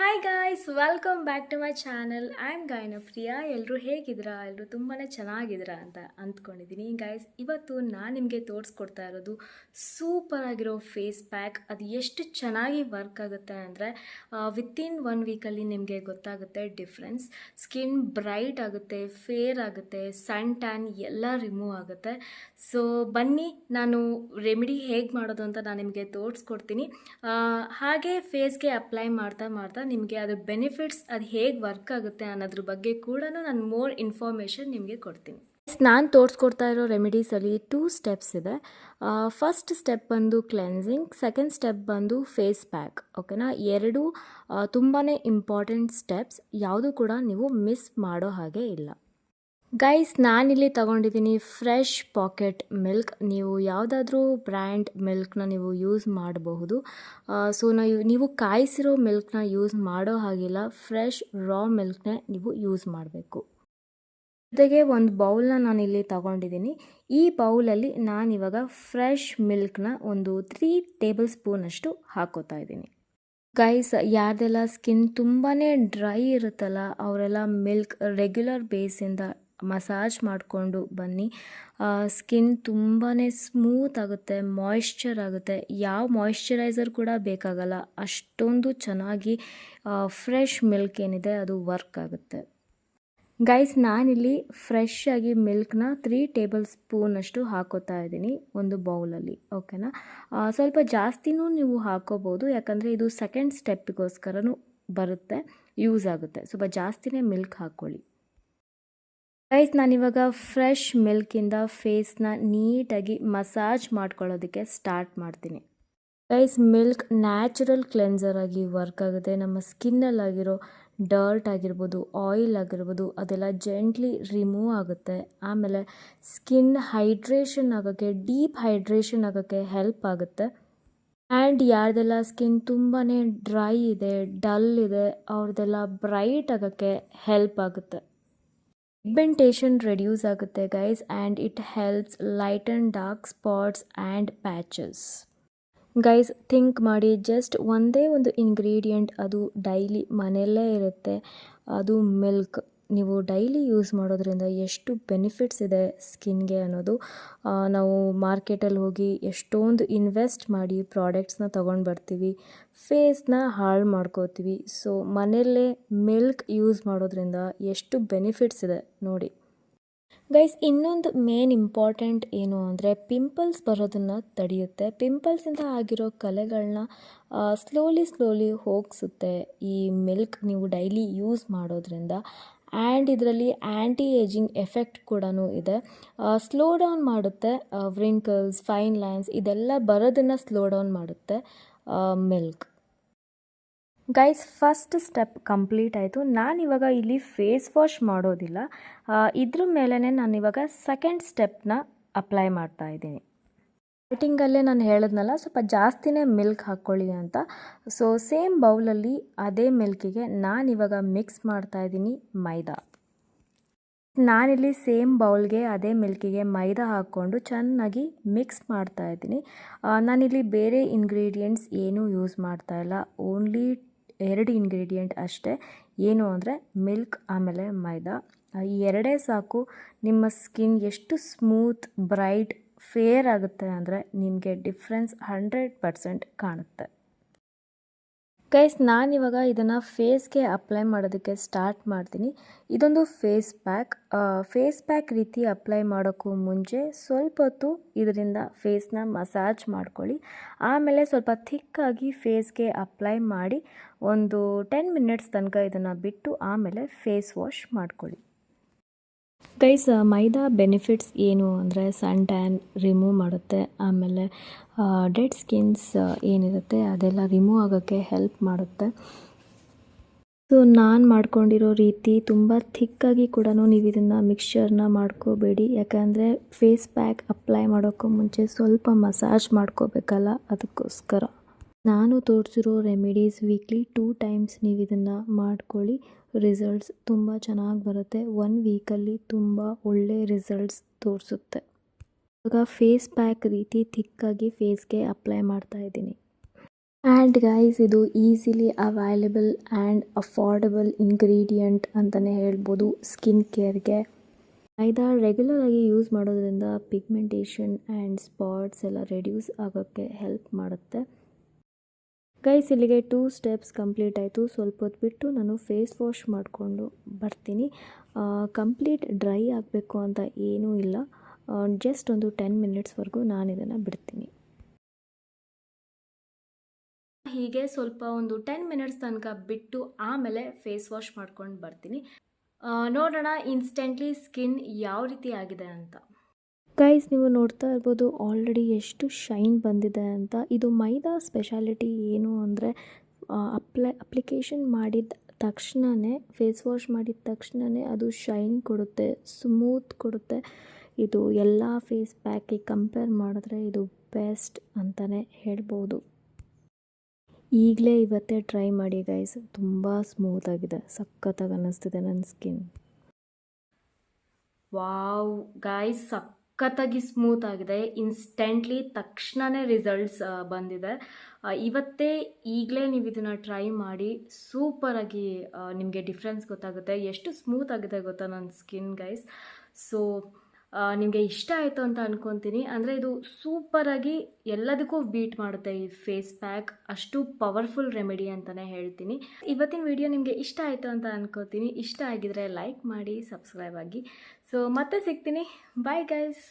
Hi guys welcome back to my channel I am Gayana Priya ಎಲ್ಲರೂ ಹೇಗಿದ್ದೀರಾ? ಎಲ್ಲರೂ ತುಂಬಾ ಚೆನ್ನಾಗಿದ್ದೀರಾ ಅಂತ ಅಂದ್ಕೊಂಡಿದ್ದೀನಿ. ಗಾಯ್ಸ್ ಇವತ್ತು ನಾನು ನಿಮಗೆ ತೋರಿಸ್ಕೊಡ್ತಾ ಇರೋದು ಸೂಪರ್ ಆಗಿರೋ ಫೇಸ್ ಪ್ಯಾಕ್ ಅದು ಎಷ್ಟು ಚೆನ್ನಾಗಿ ವರ್ಕ್ ಆಗುತ್ತೆ ಅಂದರೆ ವಿತಿನ್ ಒನ್ ವೀಕಲ್ಲಿ ನಿಮಗೆ ಗೊತ್ತಾಗುತ್ತೆ ಡಿಫ್ರೆನ್ಸ್ ಸ್ಕಿನ್ ಬ್ರೈಟ್ ಆಗುತ್ತೆ ಫೇರ್ ಆಗುತ್ತೆ ಸನ್ ಟ್ಯಾನ್ ಎಲ್ಲ ರಿಮೂವ್ ಆಗುತ್ತೆ. ಸೊ ಬನ್ನಿ, ನಾನು ರೆಮಿಡಿ ಹೇಗೆ ಮಾಡೋದು ಅಂತ ನಾನು ನಿಮಗೆ ತೋರಿಸ್ಕೊಡ್ತೀನಿ. ಹಾಗೆ ಫೇಸ್ಗೆ ಅಪ್ಲೈ ಮಾಡ್ತಾ ಮಾಡ್ತಾ ನಿಮಗೆ ಅದ್ರ ಬೆನಿಫಿಟ್ಸ್ ಅದು ಹೇಗೆ ವರ್ಕ್ ಆಗುತ್ತೆ ಅನ್ನೋದ್ರ ಬಗ್ಗೆ ಕೂಡ ನಾನು ಮೋರ್ ಇನ್ಫಾರ್ಮೇಷನ್ ನಿಮಗೆ ಕೊಡ್ತೀನಿ. ನಾನು ತೋರಿಸ್ಕೊಡ್ತಾ ಇರೋ ರೆಮಿಡೀಸಲ್ಲಿ ಟೂ ಸ್ಟೆಪ್ಸ್ ಇದೆ. ಫಸ್ಟ್ ಸ್ಟೆಪ್ ಬಂದು ಕ್ಲೆನ್ಸಿಂಗ್ ಸೆಕೆಂಡ್ ಸ್ಟೆಪ್ ಬಂದು ಫೇಸ್ ಪ್ಯಾಕ್ ಓಕೆನಾ ಎರಡು ತುಂಬಾ ಇಂಪಾರ್ಟೆಂಟ್ ಸ್ಟೆಪ್ಸ್ ಯಾವುದು ಕೂಡ ನೀವು ಮಿಸ್ ಮಾಡೋ ಹಾಗೆ ಇಲ್ಲ. ಗೈಸ್ ನಾನಿಲ್ಲಿ ತಗೊಂಡಿದ್ದೀನಿ ಫ್ರೆಶ್ ಪಾಕೆಟ್ ಮಿಲ್ಕ್ ನೀವು ಯಾವುದಾದ್ರೂ ಬ್ರ್ಯಾಂಡ್ ಮಿಲ್ಕ್ನ ನೀವು ಯೂಸ್ ಮಾಡಬಹುದು. ಸೊ ನಾವು ನೀವು ಕಾಯಿಸಿರೋ ಮಿಲ್ಕ್ನ ಯೂಸ್ ಮಾಡೋ ಹಾಗಿಲ್ಲ. ಫ್ರೆಶ್ ರಾ ಮಿಲ್ಕ್ನೇ ನೀವು ಯೂಸ್ ಮಾಡಬೇಕು. ಜೊತೆಗೆ ಒಂದು ಬೌಲ್ನ ನಾನಿಲ್ಲಿ ತಗೊಂಡಿದ್ದೀನಿ. ಈ ಬೌಲಲ್ಲಿ ನಾನಿವಾಗ ಫ್ರೆಶ್ ಮಿಲ್ಕ್ನ ಒಂದು ತ್ರೀ ಟೇಬಲ್ ಸ್ಪೂನಷ್ಟು ಹಾಕೋತಾ ಇದ್ದೀನಿ. ಗೈಸ್ ಯಾರ್ದೆಲ್ಲ ಸ್ಕಿನ್ ತುಂಬಾ ಡ್ರೈ ಇರುತ್ತಲ್ಲ, ಅವರೆಲ್ಲ ಮಿಲ್ಕ್ ರೆಗ್ಯುಲರ್ ಬೇಸಿಂದ ಮಸಾಜ್ ಮಾಡಿಕೊಂಡು ಬನ್ನಿ. ಸ್ಕಿನ್ ತುಂಬಾ ಸ್ಮೂತ್ ಆಗುತ್ತೆ ಮಾಯಿಶ್ಚರ್ ಆಗುತ್ತೆ. ಯಾವ ಮಾಯಿಶ್ಚರೈಸರ್ ಕೂಡ ಬೇಕಾಗಲ್ಲ. ಅಷ್ಟೊಂದು ಚೆನ್ನಾಗಿ ಫ್ರೆಶ್ ಮಿಲ್ಕ್ ಏನಿದೆ ಅದು ವರ್ಕ್ ಆಗುತ್ತೆ. ಗೈಸ್ ನಾನಿಲ್ಲಿ ಫ್ರೆಶ್ ಆಗಿ ಮಿಲ್ಕ್ನ ತ್ರೀ ಟೇಬಲ್ ಸ್ಪೂನಷ್ಟು ಹಾಕೋತಾ ಇದ್ದೀನಿ ಒಂದು ಬೌಲಲ್ಲಿ ಓಕೆನಾ ಸ್ವಲ್ಪ ಜಾಸ್ತಿನೂ ನೀವು ಹಾಕೋಬೋದು, ಯಾಕಂದರೆ ಇದು ಸೆಕೆಂಡ್ ಸ್ಟೆಪ್ಪಿಗೋಸ್ಕರನೂ ಬರುತ್ತೆ ಯೂಸ್ ಆಗುತ್ತೆ. ಸ್ವಲ್ಪ ಜಾಸ್ತಿನೇ ಮಿಲ್ಕ್ ಹಾಕ್ಕೊಳ್ಳಿ ಗೈಸ್ ನಾನಿವಾಗ ಫ್ರೆಶ್ ಮಿಲ್ಕಿಂದ ಫೇಸ್ನ ನೀಟಾಗಿ ಮಸಾಜ್ ಮಾಡ್ಕೊಳ್ಳೋದಕ್ಕೆ ಸ್ಟಾರ್ಟ್ ಮಾಡ್ತೀನಿ. ಗೈಸ್ ಮಿಲ್ಕ್ ನ್ಯಾಚುರಲ್ ಕ್ಲೆನ್ಸರ್ ಆಗಿ ವರ್ಕ್ ಆಗುತ್ತೆ. ನಮ್ಮ ಸ್ಕಿನ್ನಲ್ಲಾಗಿರೋ ಡರ್ಟ್ ಆಗಿರ್ಬೋದು ಆಯಿಲ್ ಆಗಿರ್ಬೋದು, ಅದೆಲ್ಲ ಜೆಂಟ್ಲಿ ರಿಮೂವ್ ಆಗುತ್ತೆ. ಆಮೇಲೆ ಸ್ಕಿನ್ ಹೈಡ್ರೇಷನ್ ಆಗೋಕ್ಕೆ ಡೀಪ್ ಹೈಡ್ರೇಷನ್ ಆಗೋಕ್ಕೆ ಹೆಲ್ಪ್ ಆಗುತ್ತೆ. ಆ್ಯಂಡ್ ಯಾರ್ದೆಲ್ಲ ಸ್ಕಿನ್ ತುಂಬಾ ಡ್ರೈ ಇದೆ ಡಲ್ ಇದೆ ಅವ್ರದ್ದೆಲ್ಲ ಬ್ರೈಟ್ ಆಗೋಕ್ಕೆ ಹೆಲ್ಪ್ ಆಗುತ್ತೆ. ಪಿಗ್ಮೆಂಟೇಷನ್ ರೆಡ್ಯೂಸ್ ಆಗುತ್ತೆ guys and it helps light and dark spots and patches guys think ಮಾಡಿ ಜಸ್ಟ್ ಒಂದೇ ಒಂದು ಇಂಗ್ರೀಡಿಯೆಂಟ್ ಅದು ಡೈಲಿ ಮನೆಯಲ್ಲೇ ಇರುತ್ತೆ, ಅದು ಮಿಲ್ಕ್ ನೀವು ಡೈಲಿ ಯೂಸ್ ಮಾಡೋದ್ರಿಂದ ಎಷ್ಟು ಬೆನಿಫಿಟ್ಸ್ ಇದೆ ಸ್ಕಿನ್ಗೆ ಅನ್ನೋದು ನಾವು ಮಾರ್ಕೆಟಲ್ಲಿ ಹೋಗಿ ಎಷ್ಟೊಂದು ಇನ್ವೆಸ್ಟ್ ಮಾಡಿ ಪ್ರಾಡಕ್ಟ್ಸ್ನ ತೊಗೊಂಡು ಬರ್ತೀವಿ ಫೇಸ್ನ ಹಾಳು ಮಾಡ್ಕೋತೀವಿ. ಸೊ ಮನೆಯಲ್ಲೇ ಮಿಲ್ಕ್ ಯೂಸ್ ಮಾಡೋದ್ರಿಂದ ಎಷ್ಟು ಬೆನಿಫಿಟ್ಸ್ ಇದೆ ನೋಡಿ. ಗೈಸ್ ಇನ್ನೊಂದು ಮೇನ್ ಇಂಪಾರ್ಟೆಂಟ್ ಏನು ಅಂದರೆ ಪಿಂಪಲ್ಸ್ ಬರೋದನ್ನು ತಡೆಯುತ್ತೆ. ಪಿಂಪಲ್ಸಿಂದ ಆಗಿರೋ ಕಲೆಗಳನ್ನ ಸ್ಲೋಲಿ ಸ್ಲೋಲಿ ಹೋಗಿಸುತ್ತೆ ಈ ಮಿಲ್ಕ್ ನೀವು ಡೈಲಿ ಯೂಸ್ ಮಾಡೋದ್ರಿಂದ. ಆ್ಯಂಡ್ ಇದರಲ್ಲಿ ಆ್ಯಂಟಿ ಏಜಿಂಗ್ ಎಫೆಕ್ಟ್ ಕೂಡ ಇದೆ ಸ್ಲೋ ಡೌನ್ ಮಾಡುತ್ತೆ. ವ್ರಿಂಕಲ್ಸ್ ಫೈನ್ ಲೈನ್ಸ್ ಇದೆಲ್ಲ ಬರೋದನ್ನು ಸ್ಲೋ ಡೌನ್ ಮಾಡುತ್ತೆ. Milk guys first step complete ಆಯಿತು. ನಾನಿವಾಗ ಇಲ್ಲಿ ಫೇಸ್ ವಾಶ್ ಮಾಡೋದಿಲ್ಲ. ಇದ್ರ ಮೇಲೇ ನಾನಿವಾಗ ಸೆಕೆಂಡ್ ಸ್ಟೆಪ್ನ ಅಪ್ಲೈ ಮಾಡ್ತಾ ಇದ್ದೀನಿ. ಸ್ಟಾರ್ಟಿಂಗಲ್ಲೇ ನಾನು ಹೇಳಿದ್ನಲ್ಲ, ಸ್ವಲ್ಪ ಜಾಸ್ತಿನೇ ಮಿಲ್ಕ್ ಹಾಕ್ಕೊಳ್ಳಿ ಅಂತ. ಸೊ ಸೇಮ್ ಬೌಲಲ್ಲಿ ಅದೇ ಮಿಲ್ಕಿಗೆ ನಾನಿವಾಗ ಮಿಕ್ಸ್ ಮಾಡ್ತಾ ಇದ್ದೀನಿ ಮೈದಾ. ನಾನಿಲ್ಲಿ ಸೇಮ್ ಬೌಲ್ಗೆ ಅದೇ ಮಿಲ್ಕಿಗೆ ಮೈದಾ ಹಾಕ್ಕೊಂಡು ಚೆನ್ನಾಗಿ ಮಿಕ್ಸ್ ಮಾಡ್ತಾ ಇದ್ದೀನಿ. ನಾನಿಲ್ಲಿ ಬೇರೆ ಇಂಗ್ರೀಡಿಯೆಂಟ್ಸ್ ಏನೂ ಯೂಸ್ ಮಾಡ್ತಾ ಇಲ್ಲ. ಓನ್ಲಿ ಎರಡು ಇಂಗ್ರೀಡಿಯೆಂಟ್ ಅಷ್ಟೇ. ಏನು ಅಂದರೆ ಮಿಲ್ಕ್, ಆಮೇಲೆ ಮೈದಾ. ಈ ಎರಡೇ ಸಾಕು. ನಿಮ್ಮ ಸ್ಕಿನ್ ಎಷ್ಟು ಸ್ಮೂತ್ ಬ್ರೈಟ್ ಫೇರ್ ಆಗುತ್ತೆ ಅಂದರೆ ನಿಮಗೆ ಡಿಫ್ರೆನ್ಸ್ ಹಂಡ್ರೆಡ್ ಪರ್ಸೆಂಟ್ ಕಾಣುತ್ತೆ. ಗೈಸ್ ನಾನಿವಾಗ ಇದನ್ನು ಫೇಸ್ಗೆ ಅಪ್ಲೈ ಮಾಡೋದಕ್ಕೆ ಸ್ಟಾರ್ಟ್ ಮಾಡ್ತೀನಿ. ಇದೊಂದು ಫೇಸ್ ಪ್ಯಾಕ್. ಫೇಸ್ ಪ್ಯಾಕ್ ರೀತಿ ಅಪ್ಲೈ ಮಾಡೋಕ್ಕೂ ಮುಂಚೆ ಸ್ವಲ್ಪ ಹೊತ್ತು ಇದರಿಂದ ಫೇಸ್ನ ಮಸಾಜ್ ಮಾಡ್ಕೊಳ್ಳಿ. ಆಮೇಲೆ ಸ್ವಲ್ಪ ಥಿಕ್ಕಾಗಿ ಫೇಸ್ಗೆ ಅಪ್ಲೈ ಮಾಡಿ ಒಂದು ಟೆನ್ ಮಿನಿಟ್ಸ್ ತನಕ ಇದನ್ನು ಬಿಟ್ಟು ಆಮೇಲೆ ಫೇಸ್ ವಾಶ್ ಮಾಡ್ಕೊಳ್ಳಿ. ಗೈಸ್ ಮೈದಾ ಬೆನಿಫಿಟ್ಸ್ ಏನು ಅಂದರೆ ಸನ್ ಟ್ಯಾನ್ ರಿಮೂವ್ ಮಾಡುತ್ತೆ, ಆಮೇಲೆ ಡೆಡ್ ಸ್ಕಿನ್ಸ್ ಏನಿರುತ್ತೆ ಅದೆಲ್ಲ ರಿಮೂವ್ ಆಗೋಕ್ಕೆ ಹೆಲ್ಪ್ ಮಾಡುತ್ತೆ. ಸೊ ನಾನು ಮಾಡ್ಕೊಂಡಿರೋ ರೀತಿ ತುಂಬ ಥಿಕ್ಕಾಗಿ ಕೂಡ ನೀವು ಇದನ್ನು ಮಿಕ್ಸ್ಚರ್ನ ಮಾಡ್ಕೋಬೇಡಿ. ಯಾಕಂದರೆ ಫೇಸ್ ಪ್ಯಾಕ್ ಅಪ್ಲೈ ಮಾಡೋಕ್ಕೂ ಮುಂಚೆ ಸ್ವಲ್ಪ ಮಸಾಜ್ ಮಾಡ್ಕೋಬೇಕಲ್ಲ, ಅದಕ್ಕೋಸ್ಕರ. ನಾನು ತೋರಿಸಿರೋ ರೆಮಿಡೀಸ್ ವೀಕ್ಲಿ ಟೂ ಟೈಮ್ಸ್ ನೀವು ಇದನ್ನು ಮಾಡ್ಕೊಳ್ಳಿ. ರಿಸಲ್ಟ್ಸ್ ತುಂಬ ಚೆನ್ನಾಗಿ ಬರುತ್ತೆ. ಒನ್ ವೀಕಲ್ಲಿ ತುಂಬ ಒಳ್ಳೆ ರಿಸಲ್ಟ್ಸ್ ತೋರಿಸುತ್ತೆ. ಇವಾಗ ಫೇಸ್ ಪ್ಯಾಕ್ ರೀತಿ ಥಿಕ್ಕಾಗಿ ಫೇಸ್ಗೆ ಅಪ್ಲೈ ಮಾಡ್ತಾ ಇದ್ದೀನಿ. ಆ್ಯಂಡ್ ಗೈಸ್ ಇದು easily available and affordable ingredient ಅಂತಲೇ ಹೇಳ್ಬೋದು ಸ್ಕಿನ್ ಕೇರ್ಗೆ ಮೈದಾ ರೆಗ್ಯುಲರ್ ಆಗಿ ಯೂಸ್ ಮಾಡೋದ್ರಿಂದ ಪಿಗ್ಮೆಂಟೇಷನ್ ಆ್ಯಂಡ್ ಸ್ಪಾಟ್ಸ್ ಎಲ್ಲ ರೆಡ್ಯೂಸ್ ಆಗೋಕ್ಕೆ ಹೆಲ್ಪ್ ಮಾಡುತ್ತೆ. ಗೈಸ್, ಇಲ್ಲಿಗೆ ಟೂ ಸ್ಟೆಪ್ಸ್ ಕಂಪ್ಲೀಟ್ ಆಯಿತು. ಸ್ವಲ್ಪ ಹೊತ್ತು ಬಿಟ್ಟು ನಾನು ಫೇಸ್ ವಾಶ್ ಮಾಡಿಕೊಂಡು ಬರ್ತೀನಿ. ಕಂಪ್ಲೀಟ್ ಡ್ರೈ ಆಗಬೇಕು ಅಂತ ಏನೂ ಇಲ್ಲ. ಜಸ್ಟ್ ಒಂದು ಟೆನ್ ಮಿನಿಟ್ಸ್ವರೆಗೂ ನಾನು ಇದನ್ನು ಬಿಡ್ತೀನಿ. ಹೀಗೆ ಸ್ವಲ್ಪ ಒಂದು ಟೆನ್ ಮಿನಿಟ್ಸ್ ತನಕ ಬಿಟ್ಟು ಆಮೇಲೆ ಫೇಸ್ ವಾಶ್ ಮಾಡ್ಕೊಂಡು ಬರ್ತೀನಿ. ನೋಡೋಣ ಇನ್ಸ್ಟೆಂಟ್ಲಿ ಸ್ಕಿನ್ ಯಾವ ರೀತಿ ಆಗಿದೆ ಅಂತ. ಗೈಸ್ ನೀವು ನೋಡ್ತಾ ಇರ್ಬೋದು ಆಲ್ರೆಡಿ ಎಷ್ಟು ಶೈನ್ ಬಂದಿದೆ ಅಂತ. ಇದು ಮೈದಾ ಸ್ಪೆಷಾಲಿಟಿ ಏನು ಅಂದರೆ ಅಪ್ಲೈ ಅಪ್ಲಿಕೇಶನ್ ಮಾಡಿದ ತಕ್ಷಣವೇ ಫೇಸ್ ವಾಶ್ ಮಾಡಿದ ತಕ್ಷಣವೇ ಅದು ಶೈನ್ ಕೊಡುತ್ತೆ ಸ್ಮೂತ್ ಕೊಡುತ್ತೆ. ಇದು ಎಲ್ಲ ಫೇಸ್ ಪ್ಯಾಕಿಗೆ ಕಂಪೇರ್ ಮಾಡಿದ್ರೆ ಇದು ಬೆಸ್ಟ್ ಅಂತಲೇ ಹೇಳ್ಬೋದು. ಈಗಲೇ ಇವತ್ತೇ ಟ್ರೈ ಮಾಡಿ ಗೈಸ್ ತುಂಬ ಸ್ಮೂತಾಗಿದೆ ಸಖತ್ತಾಗಿ ಅನ್ನಿಸ್ತಿದೆ ನನ್ನ ಸ್ಕಿನ್ ವಾವ್ ಗಾಯ್ಸ್ ಸಖತ್ತಾಗಿ ಸ್ಮೂತ್ ಆಗಿದೆ. ಇನ್ಸ್ಟೆಂಟ್ಲಿ ತಕ್ಷಣವೇ ರಿಸಲ್ಟ್ಸ್ ಬಂದಿದೆ. ಇವತ್ತೇ ಈಗಲೇ ನೀವು ಇದನ್ನು ಟ್ರೈ ಮಾಡಿ ಸೂಪರಾಗಿ ನಿಮಗೆ ಡಿಫ್ರೆನ್ಸ್ ಗೊತ್ತಾಗುತ್ತೆ. ಎಷ್ಟು ಸ್ಮೂತ್ ಆಗಿದೆ ಗೊತ್ತಾ ನನ್ನ ಸ್ಕಿನ್ ಗೈಸ್ ಸೊ ನಿಮಗೆ ಇಷ್ಟ ಆಯಿತು ಅಂತ ಅನ್ಕೊತೀನಿ. ಅಂದರೆ ಇದು ಸೂಪರಾಗಿ ಎಲ್ಲದಕ್ಕೂ ಬೀಟ್ ಮಾಡುತ್ತೆ ಈ ಫೇಸ್ ಪ್ಯಾಕ್ ಅಷ್ಟು ಪವರ್ಫುಲ್ ರೆಮಿಡಿ ಅಂತಲೇ ಹೇಳ್ತೀನಿ. ಇವತ್ತಿನ ವಿಡಿಯೋ ನಿಮಗೆ ಇಷ್ಟ ಆಯಿತು ಅಂತ ಅನ್ಕೋತೀನಿ. ಇಷ್ಟ ಆಗಿದರೆ ಲೈಕ್ ಮಾಡಿ ಸಬ್ಸ್ಕ್ರೈಬ್ ಆಗಿ. ಸೊ ಮತ್ತೆ ಸಿಗ್ತೀನಿ. Bye guys